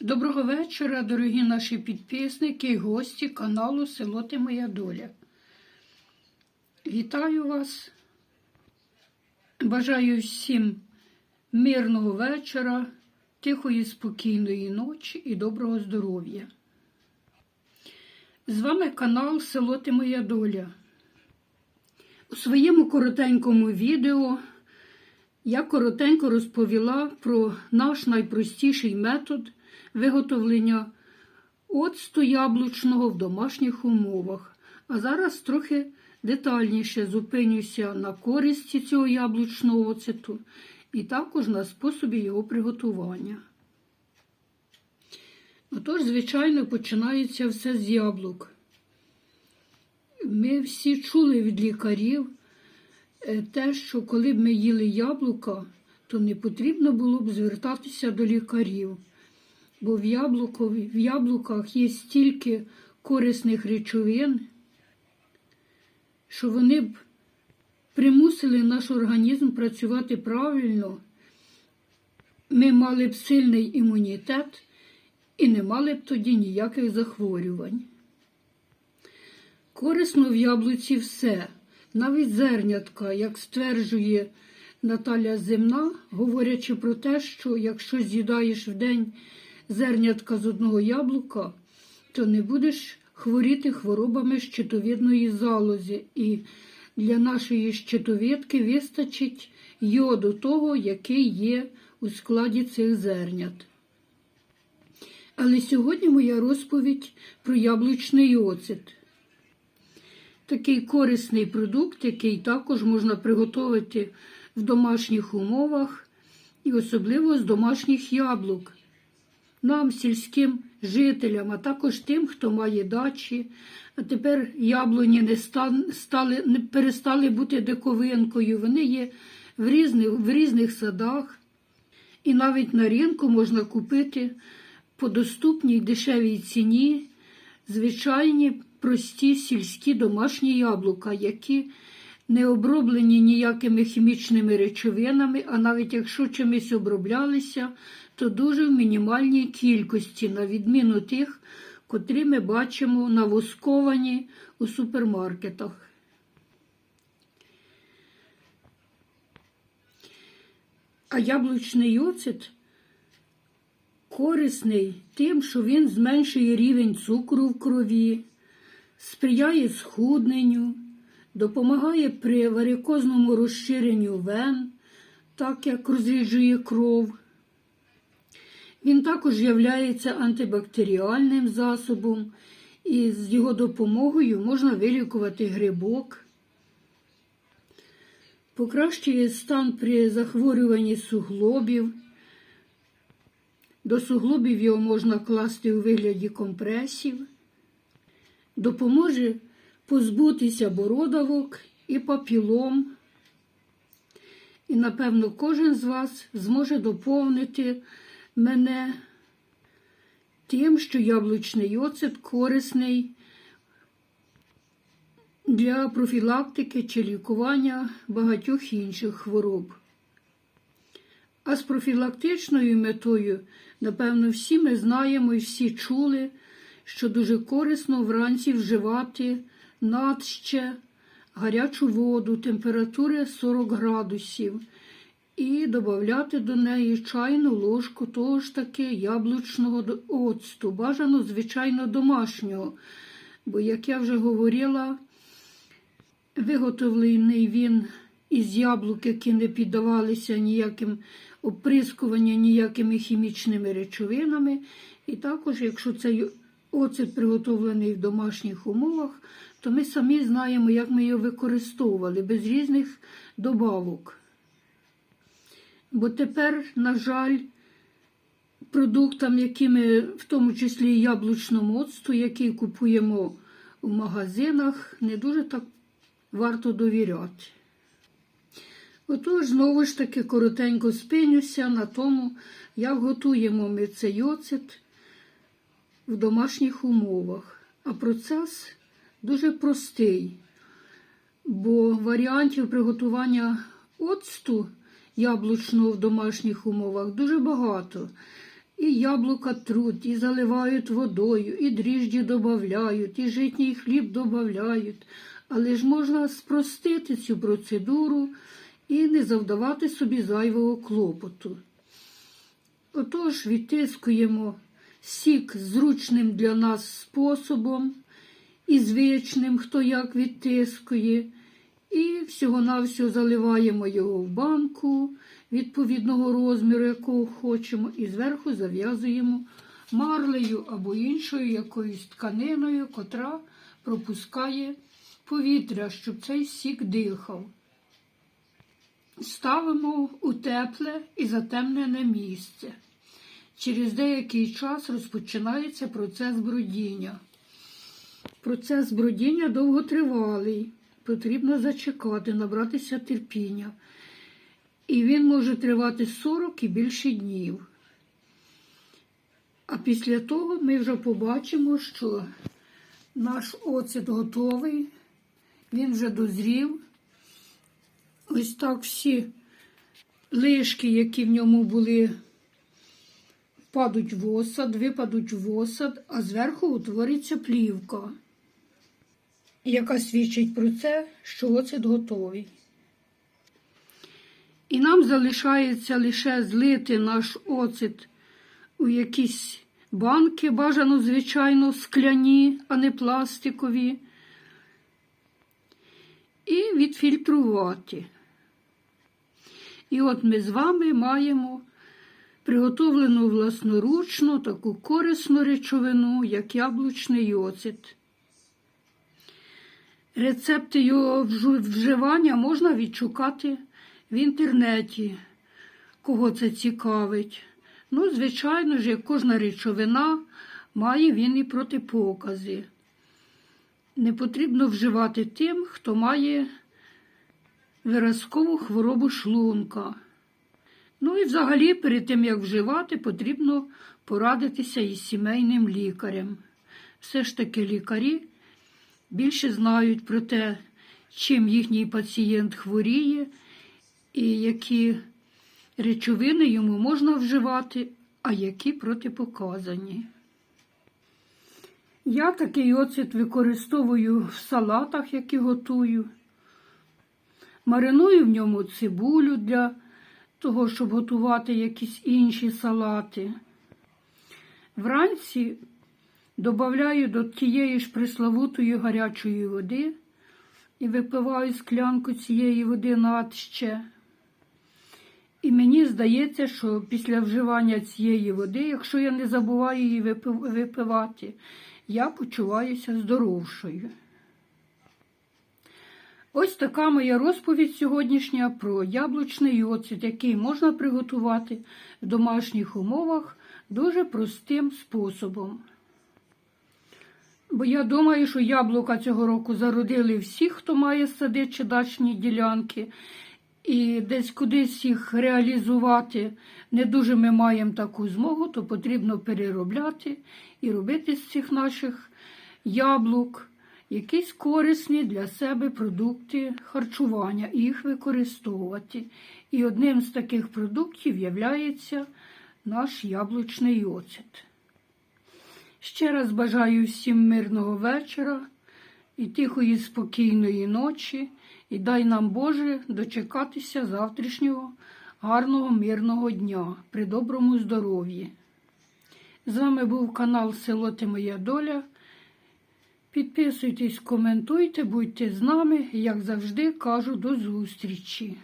Доброго вечора, дорогі наші підписники і гості каналу Село Ти Моя Доля. Вітаю вас. Бажаю всім мирного вечора, тихої, спокійної ночі і доброго здоров'я. З вами канал Село Ти Моя Доля. У своєму коротенькому відео я коротенько розповіла про наш найпростіший метод виготовлення оцту яблучного в домашніх умовах. А зараз трохи детальніше зупинюся на користі цього яблучного оцету і також на способі його приготування. Отож, звичайно, починається все з яблук. Ми всі чули від лікарів е, те, що коли б ми їли яблука, то не потрібно було б звертатися до лікарів, бо в, яблукові, в яблуках є стільки корисних речовин, що вони б примусили наш організм працювати правильно, ми мали б сильний імунітет і не мали б тоді ніяких захворювань. Корисно в яблуці все, навіть зернятка, як стверджує Наталя Земна, говорячи про те, що якщо з'їдаєш в день зернятка з одного яблука, то не будеш хворіти хворобами щитовідної залози. І для нашої щитовідки вистачить йоду того, який є у складі цих зернят. Але сьогодні моя розповідь про яблучний оцет. Такий корисний продукт, який також можна приготувати в домашніх умовах і особливо з домашніх яблук. Нам, сільським жителям, а також тим, хто має дачі, а тепер яблуні не стали, не перестали бути диковинкою. Вони є в різних, в різних садах, і навіть на ринку можна купити по доступній дешевій ціні звичайні прості сільські домашні яблука, які не оброблені ніякими хімічними речовинами, а навіть якщо чимось оброблялися, то дуже в мінімальній кількості, на відміну тих, котрі ми бачимо навосковані у супермаркетах. А яблучний оцет корисний тим, що він зменшує рівень цукру в крові, сприяє схудненню, допомагає при варикозному розширенню вен, так як розріджує кров. Він також є антибактеріальним засобом, і з його допомогою можна вилікувати грибок. Покращує стан при захворюванні суглобів. До суглобів його можна класти у вигляді компресів, допоможе позбутися бородавок і папілом. І, напевно, кожен з вас зможе доповнити мене тим, що яблучний оцет корисний для профілактики чи лікування багатьох інших хвороб. А з профілактичною метою, напевно, всі ми знаємо і всі чули, що дуже корисно вранці вживати надще гарячу воду, температури 40 градусів, і додати до неї чайну ложку того ж таки яблучного оцту, бажано, звичайно, домашнього. Бо, як я вже говорила, виготовлений він із яблук, які не піддавалися ніяким оприскуванню, ніякими хімічними речовинами. І також, якщо цей оцет приготовлений в домашніх умовах, то ми самі знаємо, як ми його використовували без різних добавок. Бо тепер, на жаль, продуктам, які ми, в тому числі яблучному оцту, який купуємо в магазинах, не дуже так варто довіряти. Отож, знову ж таки, коротенько спинюся на тому, як готуємо ми цей оцет в домашніх умовах. А процес дуже простий, бо варіантів приготування оцту яблучного в домашніх умовах дуже багато. І яблука труть, і заливають водою, і дріжджі додають, і житній хліб додають. Але ж можна спростити цю процедуру і не завдавати собі зайвого клопоту. Отож, відтискуємо сік зручним для нас способом і звичним, хто як відтискує. І всього-навсього заливаємо його в банку відповідного розміру, якого хочемо, і зверху зав'язуємо марлею або іншою якоюсь тканиною, котра пропускає повітря, щоб цей сік дихав. Ставимо у тепле і затемнене місце. Через деякий час розпочинається процес бродіння. Процес бродіння довготривалий. Потрібно зачекати, набратися терпіння. І він може тривати 40 і більше днів. А після того ми вже побачимо, що наш оцет готовий, він вже дозрів. Ось так всі лишки, які в ньому були, впадуть в осад, випадуть в осад, а зверху утвориться плівка, яка свідчить про це, що оцет готовий. І нам залишається лише злити наш оцет у якісь банки, бажано, звичайно, скляні, а не пластикові, і відфільтрувати. І от ми з вами маємо приготовлену власноручно таку корисну речовину, як яблучний оцет. Рецепти його вживання можна відшукати в інтернеті, кого це цікавить. Ну, звичайно ж, як кожна речовина, має він і протипокази. Не потрібно вживати тим, хто має виразкову хворобу шлунка. Ну і взагалі, перед тим, як вживати, потрібно порадитися із сімейним лікарем. Все ж таки лікарі більше знають про те, чим їхній пацієнт хворіє і які речовини йому можна вживати, а які протипоказані. Я такий оцет використовую в салатах, які готую. Мариную в ньому цибулю для того, щоб готувати якісь інші салати. Вранці додаю до тієї ж приславутої гарячої води і випиваю склянку цієї води надще. І мені здається, що після вживання цієї води, якщо я не забуваю її випивати, я почуваюся здоровшою. Ось така моя розповідь сьогоднішня про яблучний оцет, який можна приготувати в домашніх умовах дуже простим способом. Бо я думаю, що яблука цього року зародили всі, хто має сади чи дачні ділянки, і десь кудись їх реалізувати не дуже ми маємо таку змогу, то потрібно переробляти і робити з цих наших яблук якісь корисні для себе продукти харчування і їх використовувати. І одним з таких продуктів є наш яблучний оцет. Ще раз бажаю всім мирного вечора і тихої, спокійної ночі, і дай нам Боже дочекатися завтрашнього гарного мирного дня при доброму здоров'ї. З вами був канал Село Ти Моя Доля. Підписуйтесь, коментуйте, будьте з нами, як завжди кажу, до зустрічі.